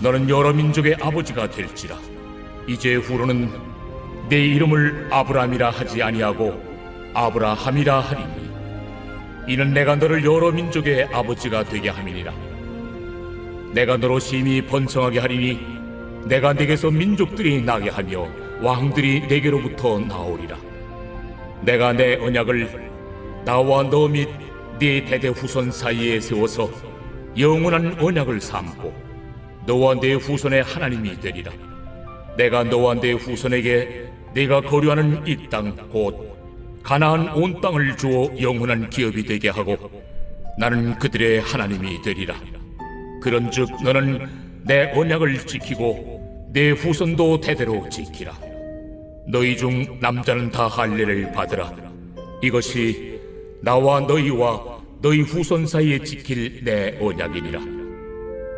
너는 여러 민족의 아버지가 될지라. 이제 후로는 내 이름을 아브라함이라 하지 아니하고 아브라함이라 하리니 이는 내가 너를 여러 민족의 아버지가 되게 함이니라. 내가 너로 심히 번성하게 하리니 내가 내게서 민족들이 나게 하며 왕들이 내게로부터 나오리라. 내가 내 언약을 나와 너 및 네 대대 후손 사이에 세워서 영원한 언약을 삼고 너와 네 후손의 하나님이 되리라. 내가 너와 네 후손에게 네가 거류하는 이 땅 곧 가나안 온 땅을 주어 영원한 기업이 되게 하고 나는 그들의 하나님이 되리라. 그런즉 너는 내 언약을 지키고 내 후손도 대대로 지키라. 너희 중 남자는 다 할례를 받으라. 이것이 나와 너희와 너희 후손 사이에 지킬 내 언약이니라.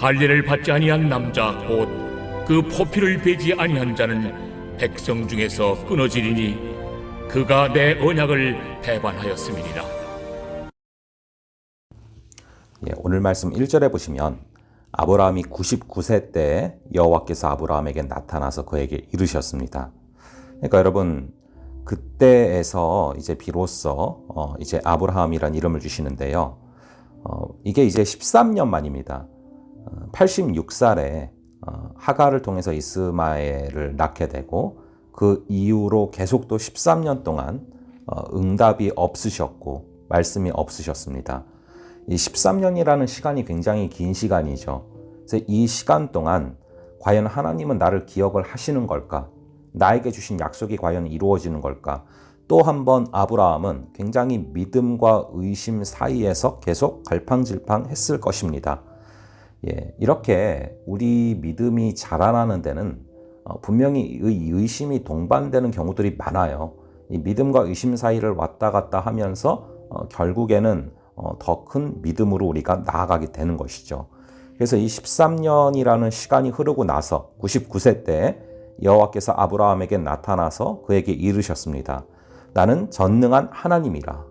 할례를 받지 아니한 남자 곧 그 포피를 베지 아니한 자는 백성 중에서 끊어지리니 그가 내 언약을 배반하였음이니라 예, 오늘 말씀 1절에 보시면 아브라함이 99세 때 여호와께서 아브라함에게 나타나서 그에게 이르셨습니다. 그러니까 여러분 그때에서 이제 비로소 어, 이제 아브라함이란 이름을 주시는데요. 어, 이게 이제 13년 만입니다. 어, 86살에 어, 하가를 통해서 이스마엘을 낳게 되고 그 이후로 계속 또 13년 동안 어, 응답이 없으셨고 말씀이 없으셨습니다. 이 13년이라는 시간이 굉장히 긴 시간이죠. 그래서 이 시간 동안 과연 하나님은 나를 기억을 하시는 걸까? 나에게 주신 약속이 과연 이루어지는 걸까? 또 한 번 아브라함은 굉장히 믿음과 의심 사이에서 계속 갈팡질팡 했을 것입니다. 예, 이렇게 우리 믿음이 자라나는 데는 어, 분명히 의, 의심이 동반되는 경우들이 많아요. 이 믿음과 의심 사이를 왔다 갔다 하면서 어, 결국에는 어, 더큰 믿음으로 우리가 나아가게 되는 것이죠. 그래서 이 13년이라는 시간이 흐르고 나서 99세 때 여호와께서 아브라함에게 나타나서 그에게 이르셨습니다. 나는 전능한 하나님이라.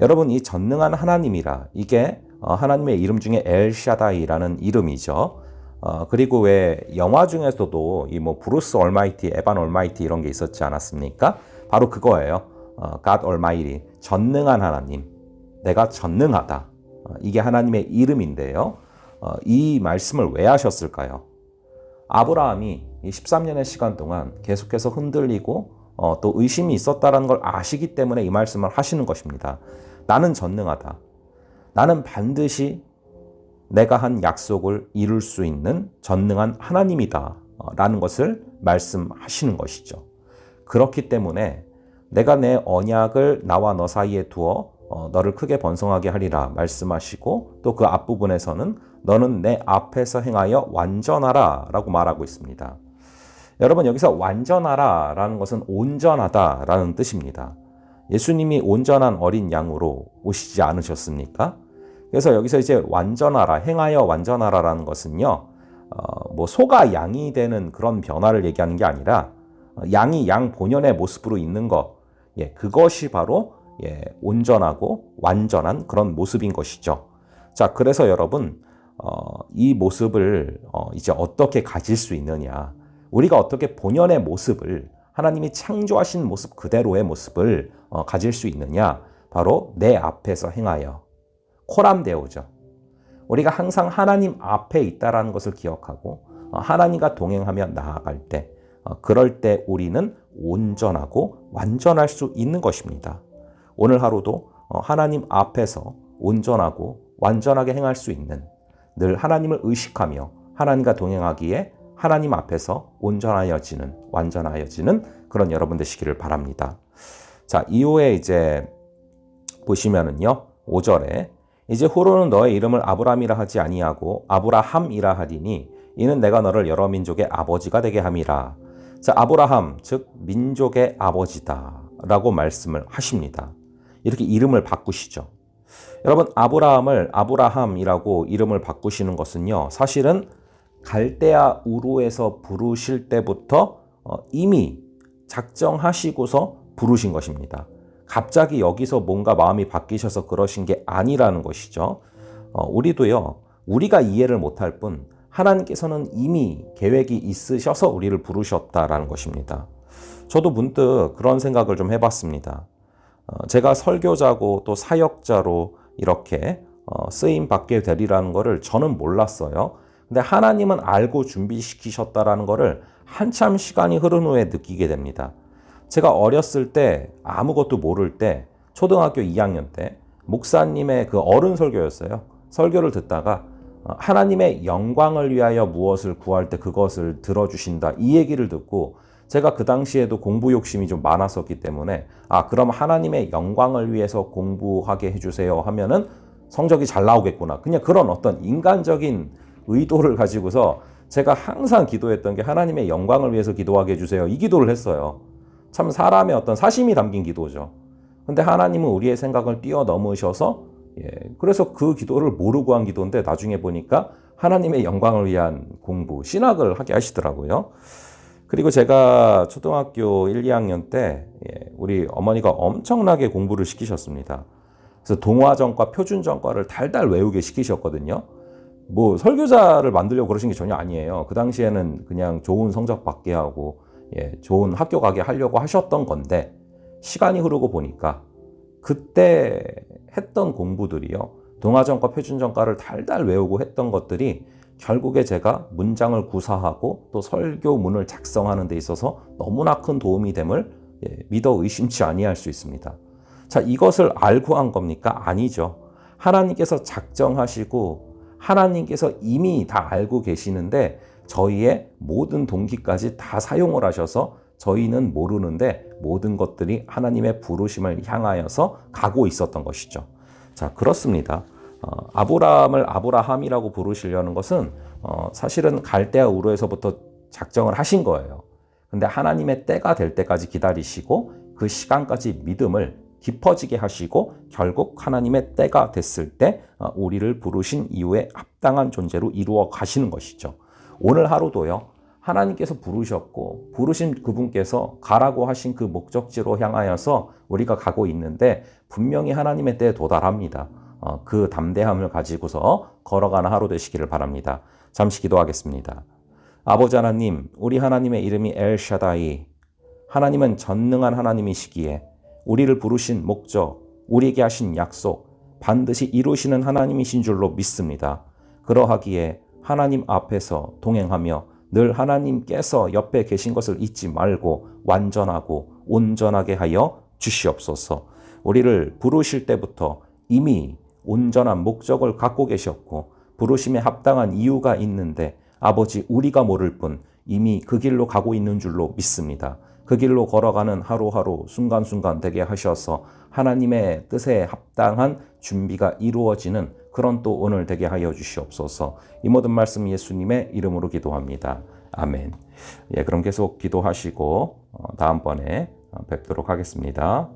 여러분 이 전능한 하나님이라 이게 어, 하나님의 이름 중에 엘샤다이라는 이름이죠. 어, 그리고 왜 영화 중에서도 이 뭐 브루스 얼마이티, 에반 얼마이티 이런 게 있었지 않았습니까? 바로 그거예요. 어, God Almighty, 전능한 하나님. 내가 전능하다. 어, 이게 하나님의 이름인데요. 어, 이 말씀을 왜 하셨을까요? 아브라함이 이 13년의 시간 동안 계속해서 흔들리고 어, 또 의심이 있었다는 걸 아시기 때문에 이 말씀을 하시는 것입니다. 나는 전능하다. 나는 반드시 내가 한 약속을 이룰 수 있는 전능한 하나님이다. 라는 것을 말씀하시는 것이죠. 그렇기 때문에 내가 내 언약을 나와 너 사이에 두어 어, 너를 크게 번성하게 하리라 말씀하시고 또 그 앞부분에서는 너는 내 앞에서 행하여 완전하라 라고 말하고 있습니다. 여러분 여기서 완전하라 라는 것은 온전하다 라는 뜻입니다. 예수님이 온전한 어린 양으로 오시지 않으셨습니까? 그래서 여기서 이제 완전하라, 행하여 완전하라라는 것은요, 어, 뭐 소가 양이 되는 그런 변화를 얘기하는 게 아니라 어, 양이 양 본연의 모습으로 있는 것, 예, 그것이 바로 예, 온전하고 완전한 그런 모습인 것이죠. 자, 그래서 여러분 어, 이 모습을 어, 이제 어떻게 가질 수 있느냐? 우리가 어떻게 본연의 모습을 하나님이 창조하신 모습 그대로의 모습을 어, 가질 수 있느냐? 바로 내 앞에서 행하여 코람데오죠. 우리가 항상 하나님 앞에 있다라는 것을 기억하고 어, 하나님과 동행하며 나아갈 때 어, 그럴 때 우리는 온전하고 완전할 수 있는 것입니다. 오늘 하루도 어, 하나님 앞에서 온전하고 완전하게 행할 수 있는 늘 하나님을 의식하며 하나님과 동행하기에 하나님 앞에서 온전하여지는 완전하여지는 그런 여러분 되시기를 바랍니다. 자, 이후에 이제 보시면은요. 5절에 이제 후로는 너의 이름을 아브람이라 하지 아니하고 아브라함이라 하리니 이는 내가 너를 여러 민족의 아버지가 되게 함이라. 자, 아브라함 즉 민족의 아버지다라고 말씀을 하십니다. 이렇게 이름을 바꾸시죠. 여러분 아브라함을 아브라함이라고 이름을 바꾸시는 것은요. 사실은 갈대아 우루에서 부르실 때부터 어, 이미 작정하시고서 부르신 것입니다. 갑자기 여기서 뭔가 마음이 바뀌셔서 그러신 게 아니라는 것이죠. 어, 우리도요, 우리가 이해를 못할 뿐, 하나님께서는 이미 계획이 있으셔서 우리를 부르셨다라는 것입니다. 저도 문득 그런 생각을 좀 해봤습니다. 어, 제가 설교자고 또 사역자로 이렇게 어, 쓰임 받게 되리라는 것을 저는 몰랐어요. 근데 하나님은 알고 준비시키셨다라는 것을 한참 시간이 흐른 후에 느끼게 됩니다. 제가 어렸을 때 아무것도 모를 때 초등학교 2학년 때 목사님의 그 어른 설교였어요. 설교를 듣다가 어, 하나님의 영광을 위하여 무엇을 구할 때 그것을 들어주신다. 이 얘기를 듣고 제가 그 당시에도 공부 욕심이 좀 많았었기 때문에 아, 그럼 하나님의 영광을 위해서 공부하게 해주세요 하면은 성적이 잘 나오겠구나. 그냥 그런 어떤 인간적인 의도를 가지고서 제가 항상 기도했던 게 하나님의 영광을 위해서 기도하게 해주세요. 이 기도를 했어요. 참 사람의 어떤 사심이 담긴 기도죠. 근데 하나님은 우리의 생각을 뛰어넘으셔서 예, 그래서 그 기도를 모르고 한 기도인데 나중에 보니까 하나님의 영광을 위한 공부, 신학을 하게 하시더라고요. 그리고 제가 초등학교 1, 2학년 때 예, 우리 어머니가 엄청나게 공부를 시키셨습니다. 그래서 동화전과 표준전과를 달달 외우게 시키셨거든요. 뭐 설교자를 만들려고 그러신 게 전혀 아니에요. 그 당시에는 그냥 좋은 성적 받게 하고 예, 좋은 학교 가게 하려고 하셨던 건데 시간이 흐르고 보니까 그때 했던 공부들이요. 동화전과 표준전과를 달달 외우고 했던 것들이 결국에 제가 문장을 구사하고 또 설교문을 작성하는 데 있어서 너무나 큰 도움이 됨을 예, 믿어 의심치 아니할 수 있습니다. 자, 이것을 알고 한 겁니까? 아니죠. 하나님께서 작정하시고 하나님께서 이미 다 알고 계시는데 저희의 모든 동기까지 다 사용을 하셔서 저희는 모르는데 모든 것들이 하나님의 부르심을 향하여서 가고 있었던 것이죠. 자, 그렇습니다. 어, 아브라함을 아브라함이라고 부르시려는 것은 어, 사실은 갈대아 우르에서부터 작정을 하신 거예요. 근데 하나님의 때가 될 때까지 기다리시고 그 시간까지 믿음을 깊어지게 하시고 결국 하나님의 때가 됐을 때 어, 우리를 부르신 이후에 합당한 존재로 이루어 가시는 것이죠. 오늘 하루도요. 하나님께서 부르셨고 부르신 그분께서 가라고 하신 그 목적지로 향하여서 우리가 가고 있는데 분명히 하나님의 때에 도달합니다. 어, 그 담대함을 가지고서 걸어가는 하루 되시기를 바랍니다. 잠시 기도하겠습니다. 아버지 하나님, 우리 하나님의 이름이 엘샤다이. 하나님은 전능한 하나님이시기에 우리를 부르신 목적, 우리에게 하신 약속, 반드시 이루시는 하나님이신 줄로 믿습니다. 그러하기에 하나님 앞에서 동행하며 늘 하나님께서 옆에 계신 것을 잊지 말고 완전하고 온전하게 하여 주시옵소서. 우리를 부르실 때부터 이미 온전한 목적을 갖고 계셨고 부르심에 합당한 이유가 있는데 아버지 우리가 모를 뿐 이미 그 길로 가고 있는 줄로 믿습니다. 그 길로 걸어가는 하루하루 순간순간 되게 하셔서 하나님의 뜻에 합당한 준비가 이루어지는 그런 또 오늘 되게 하여 주시옵소서. 이 모든 말씀 예수님의 이름으로 기도합니다. 아멘. 예, 그럼 계속 기도하시고 어, 다음번에 뵙도록 하겠습니다.